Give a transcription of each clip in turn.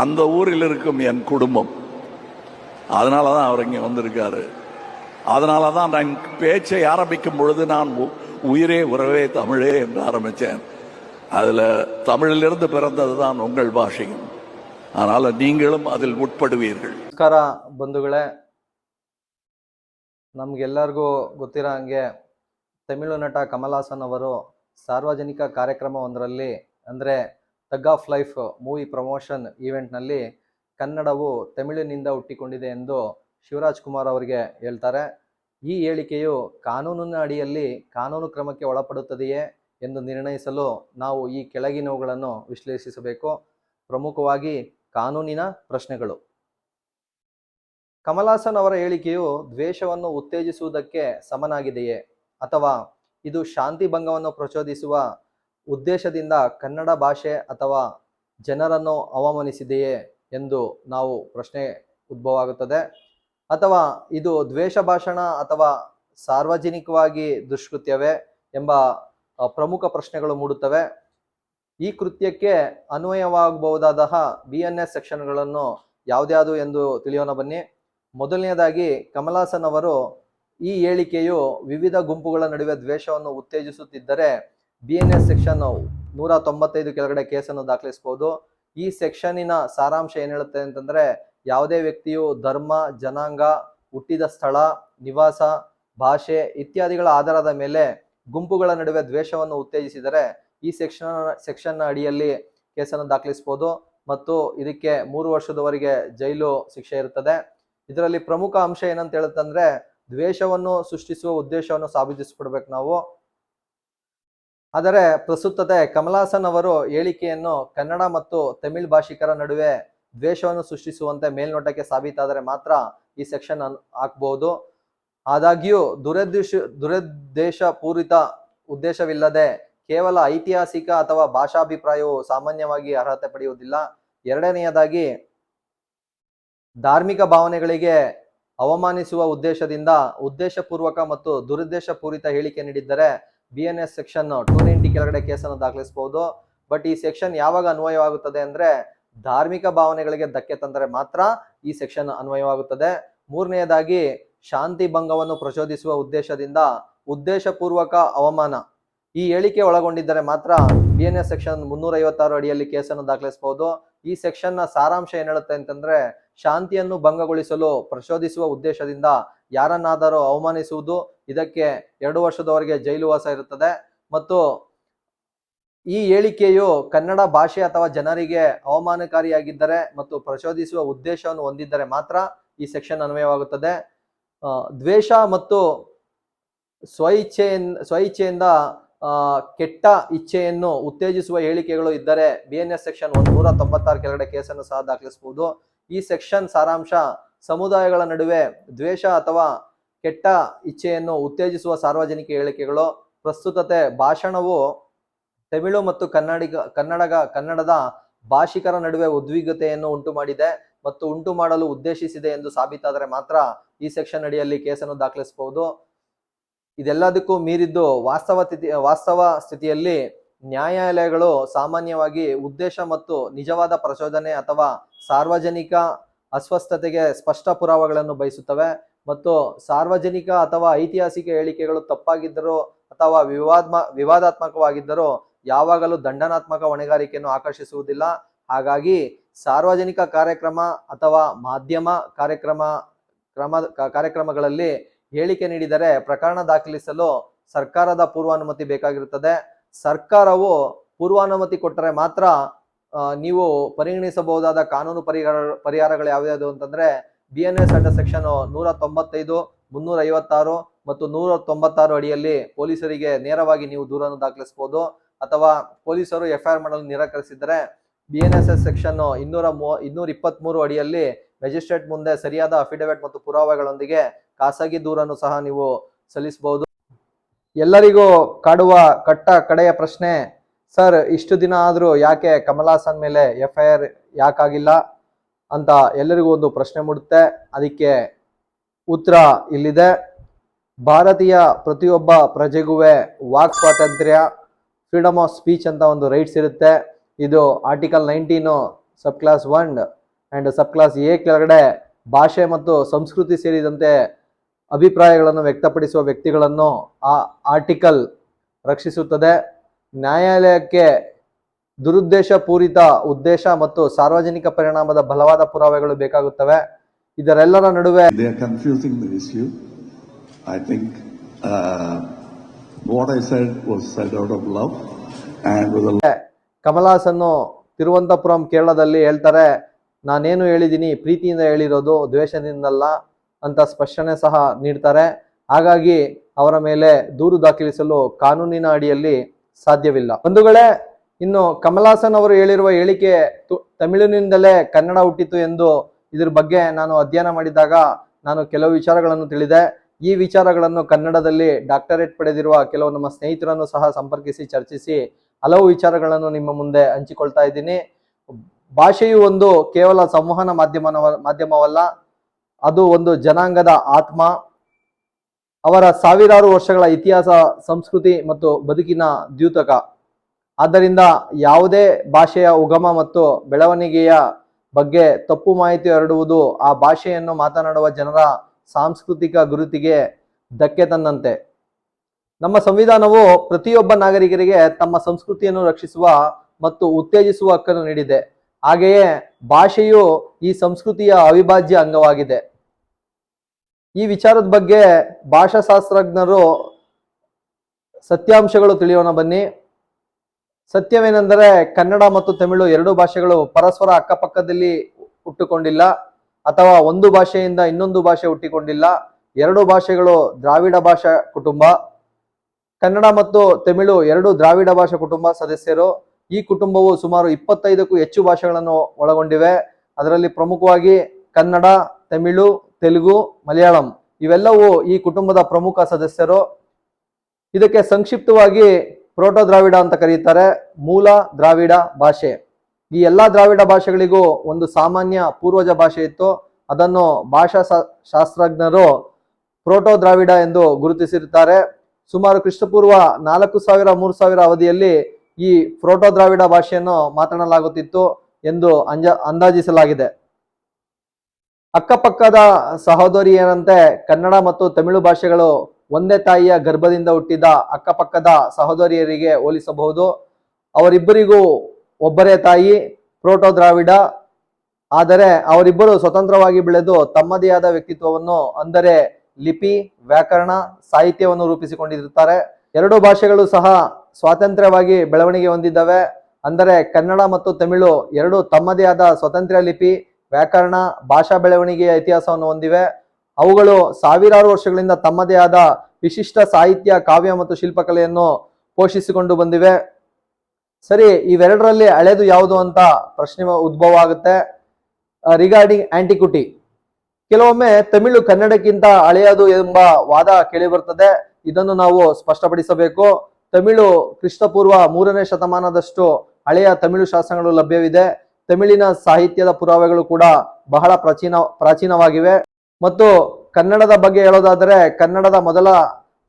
அந்த ஊரில் இருக்கும் என் குடும்பம் அதனால தான் அவர் இங்கே வந்திருக்காரு அதனால தான் நான் பேச்சை ஆரம்பிக்கும் பொழுது நான் உ- உயிரே உறவே தமிழே என்று ஆரம்பித்தேன் அதில் தமிழிலிருந்து பிறந்தது தான் உங்கள் பாஷையும் அதனால் நீங்களும் அதில் உட்படுவீர்கள் ನಮಸ್ಕಾರ ಬಂಧುಗಳೇ ನಮ್ಗೆಲ್ಲರಿಗೂ ಗೊತ್ತಿರೋ ಹಂಗೆ ತಮಿಳು ನಟ ಕಮಲ್ ಹಾಸನ್ ಅವರು ಸಾರ್ವಜನಿಕ ಕಾರ್ಯಕ್ರಮವೊಂದರಲ್ಲಿ ಅಂದರೆ thug of life movie promotion ಈವೆಂಟ್ನಲ್ಲಿ ಕನ್ನಡವು ತಮಿಳಿನಿಂದ ಹುಟ್ಟಿಕೊಂಡಿದೆ ಎಂದು ಶಿವರಾಜ್ ಕುಮಾರ್ ಅವರಿಗೆ ಹೇಳ್ತಾರೆ. ಈ ಹೇಳಿಕೆಯು ಕಾನೂನಿನ ಅಡಿಯಲ್ಲಿ ಕಾನೂನು ಕ್ರಮಕ್ಕೆ ಒಳಪಡುತ್ತದೆಯೇ ಎಂದು ನಿರ್ಣಯಿಸಲು ನಾವು ಈ ಕೆಳಗಿನವುಗಳನ್ನು ವಿಶ್ಲೇಷಿಸಬೇಕು. ಪ್ರಮುಖವಾಗಿ ಕಾನೂನಿನ ಪ್ರಶ್ನೆಗಳು. ಕಮಲಾಸನ್ ಅವರ ಹೇಳಿಕೆಯು ದ್ವೇಷವನ್ನು ಉತ್ತೇಜಿಸುವುದಕ್ಕೆ ಸಮನಾಗಿದೆಯೇ ಅಥವಾ ಇದು ಶಾಂತಿ ಭಂಗವನ್ನು ಪ್ರಚೋದಿಸುವ ಉದ್ದೇಶದಿಂದ ಕನ್ನಡ ಭಾಷೆ ಅಥವಾ ಜನರನ್ನು ಅವಮಾನಿಸಿದೆಯೇ ಎಂದು ನಾವು ಪ್ರಶ್ನೆ ಉದ್ಭವ ಆಗುತ್ತದೆ ಅಥವಾ ಇದು ದ್ವೇಷ ಭಾಷಣ ಅಥವಾ ಸಾರ್ವಜನಿಕವಾಗಿ ದುಷ್ಕೃತ್ಯವೇ ಎಂಬ ಪ್ರಮುಖ ಪ್ರಶ್ನೆಗಳು ಮೂಡುತ್ತವೆ. ಈ ಕೃತ್ಯಕ್ಕೆ ಅನ್ವಯವಾಗಬಹುದಾದ ಬಿ ಎನ್ ಎಸ್ ಸೆಕ್ಷನ್ಗಳನ್ನು ಯಾವ್ದ್ಯಾವುದು ಎಂದು ತಿಳಿಯೋಣ ಬನ್ನಿ. ಮೊದಲನೆಯದಾಗಿ ಕಮಲಾಸನ್ ಅವರು ಈ ಹೇಳಿಕೆಯು ವಿವಿಧ ಗುಂಪುಗಳ ನಡುವೆ ದ್ವೇಷವನ್ನು ಉತ್ತೇಜಿಸುತ್ತಿದ್ದರೆ ಬಿ ಎನ್ ಎಸ್ ಸೆಕ್ಷನ್ ನೂರ ತೊಂಬತ್ತೈದು ಕೆಳಗಡೆ ಕೇಸನ್ನು ದಾಖಲಿಸಬಹುದು. ಈ ಸೆಕ್ಷನ್ನಿನ ಸಾರಾಂಶ ಏನ್ ಹೇಳುತ್ತೆ ಅಂತಂದ್ರೆ, ಯಾವುದೇ ವ್ಯಕ್ತಿಯು ಧರ್ಮ, ಜನಾಂಗ, ಹುಟ್ಟಿದ ಸ್ಥಳ, ನಿವಾಸ, ಭಾಷೆ ಇತ್ಯಾದಿಗಳ ಆಧಾರದ ಮೇಲೆ ಗುಂಪುಗಳ ನಡುವೆ ದ್ವೇಷವನ್ನು ಉತ್ತೇಜಿಸಿದರೆ ಈ ಸೆಕ್ಷನ್ ಸೆಕ್ಷನ್ ಅಡಿಯಲ್ಲಿ ಕೇಸನ್ನು ದಾಖಲಿಸಬಹುದು. ಮತ್ತು ಇದಕ್ಕೆ ಮೂರು ವರ್ಷದವರೆಗೆ ಜೈಲು ಶಿಕ್ಷೆ ಇರುತ್ತದೆ. ಇದರಲ್ಲಿ ಪ್ರಮುಖ ಅಂಶ ಏನಂತ ಹೇಳುತ್ತಂದ್ರೆ, ದ್ವೇಷವನ್ನು ಸೃಷ್ಟಿಸುವ ಉದ್ದೇಶವನ್ನು ಸಾಬೀತಿಸಿಕೊಡ್ಬೇಕು ನಾವು. ಆದರೆ ಪ್ರಸ್ತುತತೆ ಕಮಲಾಸನ್ ಅವರು ಹೇಳಿಕೆಯನ್ನು ಕನ್ನಡ ಮತ್ತು ತಮಿಳ್ ಭಾಷಿಕರ ನಡುವೆ ದ್ವೇಷವನ್ನು ಸೃಷ್ಟಿಸುವಂತೆ ಮೇಲ್ನೋಟಕ್ಕೆ ಸಾಬೀತಾದರೆ ಮಾತ್ರ ಈ ಸೆಕ್ಷನ್ ಹಾಕಬಹುದು ಆದಾಗ್ಯೂ ದುರದ್ದೇಶ ದುರುದ್ದೇಶ ಪೂರಿತ ಉದ್ದೇಶವಿಲ್ಲದೆ ಕೇವಲ ಐತಿಹಾಸಿಕ ಅಥವಾ ಭಾಷಾಭಿಪ್ರಾಯವು ಸಾಮಾನ್ಯವಾಗಿ ಅರ್ಹತೆ ಪಡೆಯುವುದಿಲ್ಲ. ಎರಡನೆಯದಾಗಿ ಧಾರ್ಮಿಕ ಭಾವನೆಗಳಿಗೆ ಅವಮಾನಿಸುವ ಉದ್ದೇಶದಿಂದ ಉದ್ದೇಶಪೂರ್ವಕ ಮತ್ತು ದುರುದ್ದೇಶಪೂರಿತ ಹೇಳಿಕೆ ನೀಡಿದ್ದರೆ B N S section two ninety ಕೆಳಗಡೆ ಕೇಸನ್ನು ದಾಖಲಿಸಬಹುದು. ಬಟ್ ಈ ಸೆಕ್ಷನ್ ಯಾವಾಗ ಅನ್ವಯವಾಗುತ್ತದೆ ಅಂದ್ರೆ ಧಾರ್ಮಿಕ ಭಾವನೆಗಳಿಗೆ ಧಕ್ಕೆ ತಂದರೆ ಮಾತ್ರ ಈ ಸೆಕ್ಷನ್ ಅನ್ವಯವಾಗುತ್ತದೆ. ಮೂರನೆಯದಾಗಿ ಶಾಂತಿ ಭಂಗವನ್ನು ಪ್ರಚೋದಿಸುವ ಉದ್ದೇಶದಿಂದ ಉದ್ದೇಶಪೂರ್ವಕ ಅವಮಾನ. ಈ ಹೇಳಿಕೆ ಒಳಗೊಂಡಿದ್ದರೆ ಮಾತ್ರ ಬಿ ಎನ್ ಎಸ್ ಸೆಕ್ಷನ್ ಮುನ್ನೂರ ಐವತ್ತಾರು ಅಡಿಯಲ್ಲಿ ಕೇಸನ್ನು ದಾಖಲಿಸಬಹುದು. ಈ ಸೆಕ್ಷನ್ನ ಸಾರಾಂಶ ಏನ್ ಹೇಳುತ್ತೆ ಅಂತಂದ್ರೆ ಶಾಂತಿಯನ್ನು ಭಂಗಗೊಳಿಸಲು ಪ್ರಚೋದಿಸುವ ಉದ್ದೇಶದಿಂದ ಯಾರನ್ನಾದರೂ ಅವಮಾನಿಸುವುದು ಇದಕ್ಕೆ ಎರಡು ವರ್ಷದವರೆಗೆ ಜೈಲುವಾಸ ಇರುತ್ತದೆ. ಮತ್ತು ಈ ಹೇಳಿಕೆಯು ಕನ್ನಡ ಭಾಷೆ ಅಥವಾ ಜನರಿಗೆ ಅವಮಾನಕಾರಿಯಾಗಿದ್ದರೆ ಮತ್ತು ಪ್ರಚೋದಿಸುವ ಉದ್ದೇಶವನ್ನು ಹೊಂದಿದ್ದರೆ ಮಾತ್ರ ಈ ಸೆಕ್ಷನ್ ಅನ್ವಯವಾಗುತ್ತದೆ. ದ್ವೇಷ ಮತ್ತು ಸ್ವಇಚ್ಛೆಯಿಂದ ಸ್ವಇಚ್ಛೆಯಿಂದ ಆ, ಕೆಟ್ಟ ಇಚ್ಛೆಯನ್ನು ಉತ್ತೇಜಿಸುವ ಹೇಳಿಕೆಗಳು ಇದ್ದರೆ ಬಿ ಎನ್ ಎಸ್ ಸೆಕ್ಷನ್ ಒಂದು ನೂರ ತೊಂಬತ್ತಾರು ಕೆಳಗಡೆ ಕೇಸನ್ನು ಸಹ ದಾಖಲಿಸಬಹುದು. ಈ ಸೆಕ್ಷನ್ ಸಾರಾಂಶ ಸಮುದಾಯಗಳ ನಡುವೆ ದ್ವೇಷ ಅಥವಾ ಕೆಟ್ಟ ಇಚ್ಛೆಯನ್ನು ಉತ್ತೇಜಿಸುವ ಸಾರ್ವಜನಿಕ ಹೇಳಿಕೆಗಳು. ಪ್ರಸ್ತುತತೆ ಭಾಷಣವು ತಮಿಳು ಮತ್ತು ಕನ್ನಡಿಗ, ಕನ್ನಡಗ, ಕನ್ನಡದ ಭಾಷಿಕರ ನಡುವೆ ಉದ್ವಿಗ್ನತೆಯನ್ನು ಉಂಟು ಮಾಡಿದೆ ಮತ್ತು ಉಂಟು ಮಾಡಲು ಉದ್ದೇಶಿಸಿದೆ ಎಂದು ಸಾಬೀತಾದರೆ ಮಾತ್ರ ಈ ಸೆಕ್ಷನ್ ಅಡಿಯಲ್ಲಿ ಕೇಸನ್ನು ದಾಖಲಿಸಬಹುದು. ಇದೆಲ್ಲದಕ್ಕೂ ಮೀರಿದ್ದು ವಾಸ್ತವ ಸ್ಥಿತಿ ವಾಸ್ತವ ಸ್ಥಿತಿಯಲ್ಲಿ ನ್ಯಾಯಾಲಯಗಳು ಸಾಮಾನ್ಯವಾಗಿ ಉದ್ದೇಶ ಮತ್ತು ನಿಜವಾದ ಪ್ರಚೋದನೆ ಅಥವಾ ಸಾರ್ವಜನಿಕ ಅಸ್ವಸ್ಥತೆಗೆ ಸ್ಪಷ್ಟ ಪುರಾವೆಗಳನ್ನು ಬಯಸುತ್ತವೆ ಮತ್ತು ಸಾರ್ವಜನಿಕ ಅಥವಾ ಐತಿಹಾಸಿಕ ಹೇಳಿಕೆಗಳು ತಪ್ಪಾಗಿದ್ದರೂ ಅಥವಾ ವಿವಾದ್ಮ, ವಿವಾದಾತ್ಮಕವಾಗಿದ್ದರೂ ಯಾವಾಗಲೂ ದಂಡನಾತ್ಮಕ ಹೊಣೆಗಾರಿಕೆಯನ್ನು ಆಕರ್ಷಿಸುವುದಿಲ್ಲ. ಹಾಗಾಗಿ ಸಾರ್ವಜನಿಕ ಕಾರ್ಯಕ್ರಮ ಅಥವಾ ಮಾಧ್ಯಮ ಕಾರ್ಯಕ್ರಮ, ಕ್ರಮ ಕಾರ್ಯಕ್ರಮಗಳಲ್ಲಿ ಹೇಳಿಕೆ ನೀಡಿದರೆ ಪ್ರಕರಣ ದಾಖಲಿಸಲು ಸರ್ಕಾರದ ಪೂರ್ವಾನುಮತಿ ಬೇಕಾಗಿರುತ್ತದೆ. ಸರ್ಕಾರವು ಪೂರ್ವಾನುಮತಿ ಕೊಟ್ಟರೆ ಮಾತ್ರ ನೀವು ಪರಿಗಣಿಸಬಹುದಾದ ಕಾನೂನು ಪರಿಹಾರ, ಪರಿಹಾರಗಳು ಯಾವ್ಯಾವುದು ಅಂತಂದ್ರೆ B N S under section ನೂರ ತೊಂಬತ್ತೈದು ಮುನ್ನೂರ ಐವತ್ತಾರು ಮತ್ತು ನೂರ ತೊಂಬತ್ತಾರು ಅಡಿಯಲ್ಲಿ ಪೊಲೀಸರಿಗೆ ನೇರವಾಗಿ ನೀವು ದೂರನ್ನು ದಾಖಲಿಸಬಹುದು. ಅಥವಾ ಪೊಲೀಸರು ಎಫ್ ಐ ಆರ್ ಮಾಡಲು ನಿರಾಕರಿಸಿದರೆ B N S S section ಇನ್ನೂರ ಮೂ ಇನ್ನೂರ ಇಪ್ಪತ್ಮೂರು ಅಡಿಯಲ್ಲಿ ಮೆಜಿಸ್ಟ್ರೇಟ್ ಮುಂದೆ ಸರಿಯಾದ ಅಫಿಡವಿಟ್ ಮತ್ತು ಪುರಾವೆಗಳೊಂದಿಗೆ ಖಾಸಗಿ ದೂರನ್ನು ಸಹ ನೀವು ಸಲ್ಲಿಸಬಹುದು. ಎಲ್ಲರಿಗೂ ಕಾಡುವ ಕಟ್ಟ ಕಡೆಯ ಪ್ರಶ್ನೆ, ಸರ್, ಇಷ್ಟು ದಿನ ಆದರೂ ಯಾಕೆ ಕಮಲಾಸನ್ ಮೇಲೆ ಎಫ್ ಐ ಆರ್ ಯಾಕಾಗಿಲ್ಲ? ಅಂತ ಎಲ್ಲರಿಗೂ ಒಂದು ಪ್ರಶ್ನೆ ಮೂಡುತ್ತೆ. ಅದಕ್ಕೆ ಉತ್ತರ ಇಲ್ಲಿದೆ. ಭಾರತೀಯ ಪ್ರತಿಯೊಬ್ಬ ಪ್ರಜೆಗೂ ವಾಕ್ ಸ್ವಾತಂತ್ರ್ಯ ಫ್ರೀಡಮ್ ಆಫ್ ಸ್ಪೀಚ್ ಅಂತ ಒಂದು ರೈಟ್ಸ್ ಇರುತ್ತೆ. ಇದು article nineteen sub clause one and sub clause A ಕೆಳಗಡೆ ಭಾಷೆ ಮತ್ತು ಸಂಸ್ಕೃತಿ ಸೇರಿದಂತೆ ಅಭಿಪ್ರಾಯಗಳನ್ನು ವ್ಯಕ್ತಪಡಿಸುವ ವ್ಯಕ್ತಿಗಳನ್ನು ಆ ಆರ್ಟಿಕಲ್ ರಕ್ಷಿಸುತ್ತದೆ. ನ್ಯಾಯಾಲಯಕ್ಕೆ ದುರುದ್ದೇಶ ಪೂರಿತ ಉದ್ದೇಶ ಮತ್ತು ಸಾರ್ವಜನಿಕ ಪರಿಣಾಮದ ಬಲವಾದ ಪುರಾವೆಗಳು ಬೇಕಾಗುತ್ತವೆ. ಇದರೆಲ್ಲರ ನಡುವೆ ಕಮಲಾಸ್ ಅನ್ನು ತಿರುವಂತಪುರಂ uh, ತಿರುವನಂತಪುರಂ ಕೇರಳದಲ್ಲಿ ಹೇಳ್ತಾರೆ ನಾನೇನು ಹೇಳಿದ್ದೀನಿ ಪ್ರೀತಿಯಿಂದ ಹೇಳಿರೋದು ದ್ವೇಷದಿಂದಲ್ಲ. ಅಂತ ಸ್ಪಷ್ಟನೆ ಸಹ ನೀಡ್ತಾರೆ. ಹಾಗಾಗಿ ಅವರ ಮೇಲೆ ದೂರು ದಾಖಲಿಸಲು ಕಾನೂನಿನ ಅಡಿಯಲ್ಲಿ ಸಾಧ್ಯವಿಲ್ಲ. ಬಂಧುಗಳೇ, ಇನ್ನು ಕಮಲಾಸನ್ ಅವರು ಹೇಳಿರುವ ಹೇಳಿಕೆ ತಮಿಳಿನಿಂದಲೇ ಕನ್ನಡ ಹುಟ್ಟಿತು ಎಂದು ಇದ್ರ ಬಗ್ಗೆ ನಾನು ಅಧ್ಯಯನ ಮಾಡಿದಾಗ ನಾನು ಕೆಲವು ವಿಚಾರಗಳನ್ನು ತಿಳಿದೆ. ಈ ವಿಚಾರಗಳನ್ನು ಕನ್ನಡದಲ್ಲಿ ಡಾಕ್ಟರೇಟ್ ಪಡೆದಿರುವ ಕೆಲವು ನಮ್ಮ ಸ್ನೇಹಿತರನ್ನು ಸಹ ಸಂಪರ್ಕಿಸಿ, ಚರ್ಚಿಸಿ, ಹಲವು ವಿಚಾರಗಳನ್ನು ನಿಮ್ಮ ಮುಂದೆ ಹಂಚಿಕೊಳ್ತಾ ಇದ್ದೀನಿ. ಭಾಷೆಯು ಒಂದು ಕೇವಲ ಸಂವಹನ ಮಾಧ್ಯಮ ಮಾಧ್ಯಮವಲ್ಲ. ಅದು ಒಂದು ಜನಾಂಗದ ಆತ್ಮ. ಅವರ ಸಾವಿರಾರು ವರ್ಷಗಳ ಇತಿಹಾಸ, ಸಂಸ್ಕೃತಿ ಮತ್ತು ಬದುಕಿನ ದ್ಯೂತಕ. ಆದ್ದರಿಂದ ಯಾವುದೇ ಭಾಷೆಯ ಉಗಮ ಮತ್ತು ಬೆಳವಣಿಗೆಯ ಬಗ್ಗೆ ತಪ್ಪು ಮಾಹಿತಿ ಹರಡುವುದು ಆ ಭಾಷೆಯನ್ನು ಮಾತನಾಡುವ ಜನರ ಸಾಂಸ್ಕೃತಿಕ ಗುರುತಿಗೆ ಧಕ್ಕೆ ತಂದಂತೆ. ನಮ್ಮ ಸಂವಿಧಾನವು ಪ್ರತಿಯೊಬ್ಬ ನಾಗರಿಕರಿಗೆ ತಮ್ಮ ಸಂಸ್ಕೃತಿಯನ್ನು ರಕ್ಷಿಸುವ ಮತ್ತು ಉತ್ತೇಜಿಸುವ ಹಕ್ಕನ್ನು ನೀಡಿದೆ. ಹಾಗೆಯೇ ಭಾಷೆಯು ಈ ಸಂಸ್ಕೃತಿಯ ಅವಿಭಾಜ್ಯ ಅಂಗವಾಗಿದೆ. ಈ ವಿಚಾರದ ಬಗ್ಗೆ ಭಾಷಾಶಾಸ್ತ್ರಜ್ಞರು ಸತ್ಯಾಂಶಗಳು ತಿಳಿಯೋಣ ಬನ್ನಿ. ಸತ್ಯವೇನೆಂದರೆ ಕನ್ನಡ ಮತ್ತು ತಮಿಳು ಎರಡು ಭಾಷೆಗಳು ಪರಸ್ಪರ ಅಕ್ಕಪಕ್ಕದಲ್ಲಿ ಹುಟ್ಟುಕೊಂಡಿಲ್ಲ ಅಥವಾ ಒಂದು ಭಾಷೆಯಿಂದ ಇನ್ನೊಂದು ಭಾಷೆ ಹುಟ್ಟಿಕೊಂಡಿಲ್ಲ. ಎರಡು ಭಾಷೆಗಳು ದ್ರಾವಿಡ ಭಾಷಾ ಕುಟುಂಬ. ಕನ್ನಡ ಮತ್ತು ತಮಿಳು ಎರಡು ದ್ರಾವಿಡ ಭಾಷಾ ಕುಟುಂಬ ಸದಸ್ಯರು. ಈ ಕುಟುಂಬವು ಸುಮಾರು ಇಪ್ಪತ್ತೈದಕ್ಕೂ ಹೆಚ್ಚು ಭಾಷೆಗಳನ್ನು ಒಳಗೊಂಡಿವೆ. ಅದರಲ್ಲಿ ಪ್ರಮುಖವಾಗಿ ಕನ್ನಡ, ತಮಿಳು ತೆಲುಗು, ಮಲಯಾಳಂ ಇವೆಲ್ಲವೂ ಈ ಕುಟುಂಬದ ಪ್ರಮುಖ ಸದಸ್ಯರು. ಇದಕ್ಕೆ ಸಂಕ್ಷಿಪ್ತವಾಗಿ ಪ್ರೋಟೋ ದ್ರಾವಿಡ ಅಂತ ಕರೀತಾರೆ, ಮೂಲ ದ್ರಾವಿಡ ಭಾಷೆ. ಈ ಎಲ್ಲ ದ್ರಾವಿಡ ಭಾಷೆಗಳಿಗೂ ಒಂದು ಸಾಮಾನ್ಯ ಪೂರ್ವಜ ಭಾಷೆ ಇತ್ತು. ಅದನ್ನು ಭಾಷಾ ಶಾಸ್ತ್ರಜ್ಞರು ಪ್ರೋಟೋ ದ್ರಾವಿಡ ಎಂದು ಗುರುತಿಸಿರುತ್ತಾರೆ. ಸುಮಾರು ಕ್ರಿಸ್ತಪೂರ್ವ ನಾಲ್ಕು ಸಾವಿರ, ಮೂರು ಸಾವಿರ ಅವಧಿಯಲ್ಲಿ ಈ ಪ್ರೋಟೋ ದ್ರಾವಿಡ ಭಾಷೆಯನ್ನು ಮಾತನಾಡಲಾಗುತ್ತಿತ್ತು ಎಂದು ಅಂಜ, ಅಂದಾಜಿಸಲಾಗಿದೆ. ಅಕ್ಕಪಕ್ಕದ ಸಹೋದರಿಯರಂತೆ ಕನ್ನಡ ಮತ್ತು ತಮಿಳು ಭಾಷೆಗಳು ಒಂದೇ ತಾಯಿಯ ಗರ್ಭದಿಂದ ಹುಟ್ಟಿದ ಅಕ್ಕಪಕ್ಕದ ಸಹೋದರಿಯರಿಗೆ ಹೋಲಿಸಬಹುದು. ಅವರಿಬ್ಬರಿಗೂ ಒಬ್ಬರೇ ತಾಯಿ, ಪ್ರೋಟೋ ದ್ರಾವಿಡ. ಆದರೆ ಅವರಿಬ್ಬರು ಸ್ವತಂತ್ರವಾಗಿ ಬೆಳೆದು ತಮ್ಮದೇ ಆದ ವ್ಯಕ್ತಿತ್ವವನ್ನು, ಅಂದರೆ ಲಿಪಿ, ವ್ಯಾಕರಣ, ಸಾಹಿತ್ಯವನ್ನು ರೂಪಿಸಿಕೊಂಡಿರುತ್ತಾರೆ. ಎರಡು ಭಾಷೆಗಳು ಸಹ ಸ್ವಾತಂತ್ರ್ಯವಾಗಿ ಬೆಳವಣಿಗೆ ಹೊಂದಿದ್ದಾವೆ. ಅಂದರೆ ಕನ್ನಡ ಮತ್ತು ತಮಿಳು ಎರಡು ತಮ್ಮದೇ ಆದ ಸ್ವತಂತ್ರ ಲಿಪಿ. ವ್ಯಾಕರಣ, ಭಾಷಾ ಬೆಳವಣಿಗೆಯ ಇತಿಹಾಸವನ್ನು ಹೊಂದಿವೆ. ಅವುಗಳು ಸಾವಿರಾರು ವರ್ಷಗಳಿಂದ ತಮ್ಮದೇ ಆದ ವಿಶಿಷ್ಟ ಸಾಹಿತ್ಯ, ಕಾವ್ಯ ಮತ್ತು ಶಿಲ್ಪಕಲೆಯನ್ನು ಪೋಷಿಸಿಕೊಂಡು ಬಂದಿವೆ. ಸರಿ, ಇವೆರಡರಲ್ಲಿ ಹಳೆದು ಯಾವುದು ಅಂತ ಪ್ರಶ್ನೆ ಉದ್ಭವ ಆಗುತ್ತೆ. ರಿಗಾರ್ಡಿಂಗ್ ಆಂಟಿಕ್ವಿಟಿ ಕೆಲವೊಮ್ಮೆ ತಮಿಳು ಕನ್ನಡಕ್ಕಿಂತ ಹಳೆಯದು ಎಂಬ ವಾದ ಕೇಳಿಬರ್ತದೆ. ಇದನ್ನು ನಾವು ಸ್ಪಷ್ಟಪಡಿಸಬೇಕು. ತಮಿಳು ಕ್ರಿಸ್ತಪೂರ್ವ ಮೂರನೇ ಶತಮಾನದಷ್ಟು ಹಳೆಯ ತಮಿಳು ಶಾಸನಗಳು ಲಭ್ಯವಿದೆ. ತಮಿಳಿನ ಸಾಹಿತ್ಯದ ಪುರಾವೆಗಳು ಕೂಡ ಬಹಳ ಪ್ರಾಚೀನ, ಪ್ರಾಚೀನವಾಗಿವೆ. ಮತ್ತು ಕನ್ನಡದ ಬಗ್ಗೆ ಹೇಳೋದಾದರೆ ಕನ್ನಡದ ಮೊದಲ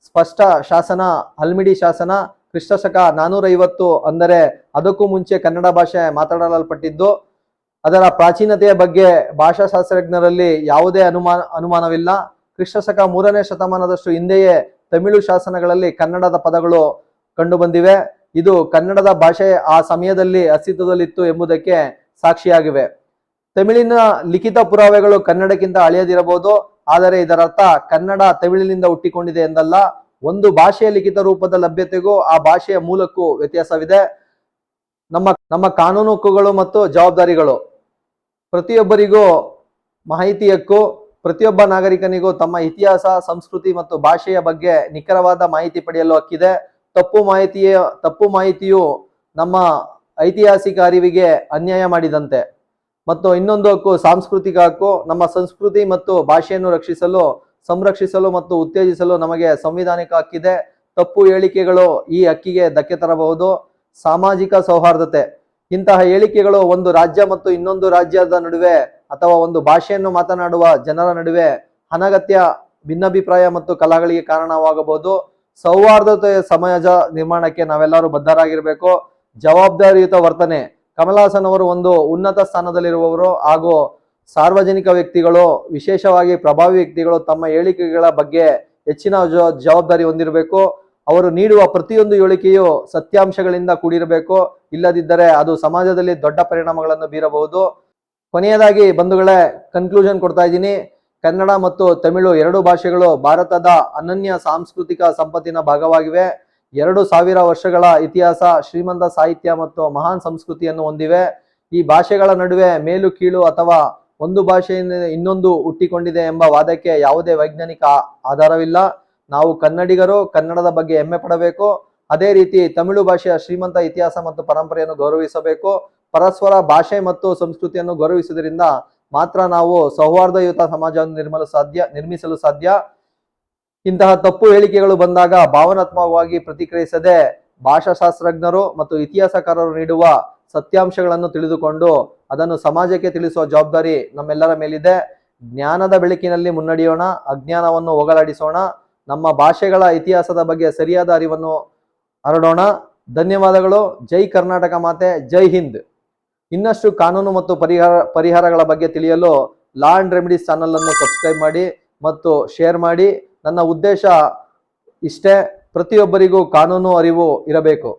ಸ್ಪಷ್ಟ ಶಾಸನ ಹಲ್ಮಿಡಿ ಶಾಸನ ಕ್ರಿಸ್ತಶಕ ನಾನೂರೈವತ್ತು ಅಂದರೆ ಅದಕ್ಕೂ ಮುಂಚೆ ಕನ್ನಡ ಭಾಷೆ ಮಾತಾಡಲ್ಪಟ್ಟಿದ್ದು. ಅದರ ಪ್ರಾಚೀನತೆಯ ಬಗ್ಗೆ ಭಾಷಾಶಾಸ್ತ್ರಜ್ಞರಲ್ಲಿ ಯಾವುದೇ ಅನುಮಾನ, ಅನುಮಾನವಿಲ್ಲ. ಕ್ರಿಸ್ತಶಕ ಮೂರನೇ ಶತಮಾನದಷ್ಟು ಹಿಂದೆಯೇ ತಮಿಳು ಶಾಸನಗಳಲ್ಲಿ ಕನ್ನಡದ ಪದಗಳು ಕಂಡುಬಂದಿವೆ. ಇದು ಕನ್ನಡದ ಭಾಷೆ ಆ ಸಮಯದಲ್ಲಿ ಅಸ್ತಿತ್ವದಲ್ಲಿತ್ತು ಎಂಬುದಕ್ಕೆ ಸಾಕ್ಷಿಯಾಗಿವೆ. ತಮಿಳಿನ ಲಿಖಿತ ಪುರಾವೆಗಳು ಕನ್ನಡಕ್ಕಿಂತ ಹಳೆಯದಿರಬಹುದು. ಆದರೆ ಇದರರ್ಥ ಕನ್ನಡ ತಮಿಳಿನಿಂದ ಹುಟ್ಟಿಕೊಂಡಿದೆ ಎಂದಲ್ಲ, ಒಂದು ಭಾಷೆಯ ಲಿಖಿತ ರೂಪದ ಲಭ್ಯತೆಗೂ ಆ ಭಾಷೆಯ ಮೂಲಕ್ಕೂ ವ್ಯತ್ಯಾಸವಿದೆ. ನಮ್ಮ ನಮ್ಮ ಕಾನೂನು ಹಕ್ಕುಗಳು ಮತ್ತು ಜವಾಬ್ದಾರಿಗಳು. ಪ್ರತಿಯೊಬ್ಬರಿಗೂ ಮಾಹಿತಿ ಹಕ್ಕು, ಪ್ರತಿಯೊಬ್ಬ ನಾಗರಿಕನಿಗೂ ತಮ್ಮ ಇತಿಹಾಸ, ಸಂಸ್ಕೃತಿ ಮತ್ತು ಭಾಷೆಯ ಬಗ್ಗೆ ನಿಖರವಾದ ಮಾಹಿತಿ ಪಡೆಯಲು ಹಕ್ಕಿದೆ. ತಪ್ಪು ಮಾಹಿತಿಯ, ತಪ್ಪು ಮಾಹಿತಿಯು ನಮ್ಮ ಐತಿಹಾಸಿಕ ಅರಿವಿಗೆ ಅನ್ಯಾಯ ಮಾಡಿದಂತೆ. ಮತ್ತು ಇನ್ನೊಂದು ಹಕ್ಕು ಸಾಂಸ್ಕೃತಿಕ ಹಕ್ಕು, ನಮ್ಮ ಸಂಸ್ಕೃತಿ ಮತ್ತು ಭಾಷೆಯನ್ನು ರಕ್ಷಿಸಲು, ಸಂರಕ್ಷಿಸಲು ಮತ್ತು ಉತ್ತೇಜಿಸಲು ನಮಗೆ ಸಂವಿಧಾನಿಕ ಹಕ್ಕಿದೆ. ತಪ್ಪು ಹೇಳಿಕೆಗಳು ಈ ಹಕ್ಕಿಗೆ ಧಕ್ಕೆ ತರಬಹುದು. ಸಾಮಾಜಿಕ ಸೌಹಾರ್ದತೆ. ಇಂತಹ ಹೇಳಿಕೆಗಳು ಒಂದು ರಾಜ್ಯ ಮತ್ತು ಇನ್ನೊಂದು ರಾಜ್ಯದ ನಡುವೆ ಅಥವಾ ಒಂದು ಭಾಷೆಯನ್ನು ಮಾತನಾಡುವ ಜನರ ನಡುವೆ ಅನಗತ್ಯ ಭಿನ್ನಾಭಿಪ್ರಾಯ ಮತ್ತು ಕಲಾಗಳಿಗೆ ಕಾರಣವಾಗಬಹುದು. ಸೌಹಾರ್ದತೆಯ ಸಮಾಜ ನಿರ್ಮಾಣಕ್ಕೆ ನಾವೆಲ್ಲರೂ ಬದ್ಧರಾಗಿರ್ಬೇಕು. ಜವಾಬ್ದಾರಿಯುತ ವರ್ತನೆ. ಕಮಲ್ ಹಾಸನ್ ಅವರು ಒಂದು ಉನ್ನತ ಸ್ಥಾನದಲ್ಲಿರುವವರು ಹಾಗೂ ಸಾರ್ವಜನಿಕ ವ್ಯಕ್ತಿಗಳು, ವಿಶೇಷವಾಗಿ ಪ್ರಭಾವಿ ವ್ಯಕ್ತಿಗಳು ತಮ್ಮ ಹೇಳಿಕೆಗಳ ಬಗ್ಗೆ ಹೆಚ್ಚಿನ ಜವಾಬ್ದಾರಿ ಹೊಂದಿರಬೇಕು. ಅವರು ನೀಡುವ ಪ್ರತಿಯೊಂದು ಹೇಳಿಕೆಯು ಸತ್ಯಾಂಶಗಳಿಂದ ಕೂಡಿರಬೇಕು. ಇಲ್ಲದಿದ್ದರೆ ಅದು ಸಮಾಜದಲ್ಲಿ ದೊಡ್ಡ ಪರಿಣಾಮಗಳನ್ನು ಬೀರಬಹುದು. ಕೊನೆಯದಾಗಿ ಬಂಧುಗಳೇ ಕನ್ಕ್ಲೂಷನ್ ಕೊಡ್ತಾ ಇದ್ದೀನಿ. ಕನ್ನಡ ಮತ್ತು ತಮಿಳು ಎರಡು ಭಾಷೆಗಳು ಭಾರತದ ಅನನ್ಯ ಸಾಂಸ್ಕೃತಿಕ ಸಂಪತ್ತಿನ ಭಾಗವಾಗಿವೆ. ಎರಡು ಸಾವಿರ ವರ್ಷಗಳ ಇತಿಹಾಸ, ಶ್ರೀಮಂತ ಸಾಹಿತ್ಯ ಮತ್ತು ಮಹಾನ್ ಸಂಸ್ಕೃತಿಯನ್ನು ಹೊಂದಿವೆ. ಈ ಭಾಷೆಗಳ ನಡುವೆ ಮೇಲು ಕೀಳು ಅಥವಾ ಒಂದು ಭಾಷೆಯಿಂದ ಇನ್ನೊಂದು ಹುಟ್ಟಿಕೊಂಡಿದೆ ಎಂಬ ವಾದಕ್ಕೆ ಯಾವುದೇ ವೈಜ್ಞಾನಿಕ ಆಧಾರವಿಲ್ಲ. ನಾವು ಕನ್ನಡಿಗರು ಕನ್ನಡದ ಬಗ್ಗೆ ಹೆಮ್ಮೆ ಪಡಬೇಕು. ಅದೇ ರೀತಿ ತಮಿಳು ಭಾಷೆಯ ಶ್ರೀಮಂತ ಇತಿಹಾಸ ಮತ್ತು ಪರಂಪರೆಯನ್ನು ಗೌರವಿಸಬೇಕು. ಪರಸ್ಪರ ಭಾಷೆ ಮತ್ತು ಸಂಸ್ಕೃತಿಯನ್ನು ಗೌರವಿಸುವುದರಿಂದ ಮಾತ್ರ ನಾವು ಸೌಹಾರ್ದಯುತ ಸಮಾಜವನ್ನು ನಿರ್ಮಲು ಸಾಧ್ಯ ನಿರ್ಮಿಸಲು ಸಾಧ್ಯ. ಇಂತಹ ತಪ್ಪು ಹೇಳಿಕೆಗಳು ಬಂದಾಗ ಭಾವನಾತ್ಮಕವಾಗಿ ಪ್ರತಿಕ್ರಿಯಿಸದೆ ಭಾಷಾಶಾಸ್ತ್ರಜ್ಞರು ಮತ್ತು ಇತಿಹಾಸಕಾರರು ನೀಡುವ ಸತ್ಯಾಂಶಗಳನ್ನು ತಿಳಿದುಕೊಂಡು ಅದನ್ನು ಸಮಾಜಕ್ಕೆ ತಿಳಿಸುವ ಜವಾಬ್ದಾರಿ ನಮ್ಮೆಲ್ಲರ ಮೇಲಿದೆ. ಜ್ಞಾನದ ಬೆಳಕಿನಲ್ಲಿ ಮುನ್ನಡೆಯೋಣ, ಅಜ್ಞಾನವನ್ನು ಹೋಗಲಾಡಿಸೋಣ, ನಮ್ಮ ಭಾಷೆಗಳ ಇತಿಹಾಸದ ಬಗ್ಗೆ ಸರಿಯಾದ ಅರಿವನ್ನು ಹರಡೋಣ. ಧನ್ಯವಾದಗಳು. ಜೈ ಕರ್ನಾಟಕ ಮಾತೆ, ಜೈ ಹಿಂದ್. ಇನ್ನಷ್ಟು ಕಾನೂನು ಮತ್ತು ಪರಿಹಾರ, ಪರಿಹಾರಗಳ ಬಗ್ಗೆ ತಿಳಿಯಲು ಲಾ ಅಂಡ್ ರೆಮಿಡೀಸ್ ಚಾನಲನ್ನು ಸಬ್ಸ್ಕ್ರೈಬ್ ಮಾಡಿ ಮತ್ತು ಶೇರ್ ಮಾಡಿ. ನನ್ನ ಉದ್ದೇಶ ಇಷ್ಟೇ ಪ್ರತಿಯೊಬ್ಬರಿಗೂ ಕಾನೂನು ಅರಿವು ಇರಬೇಕು.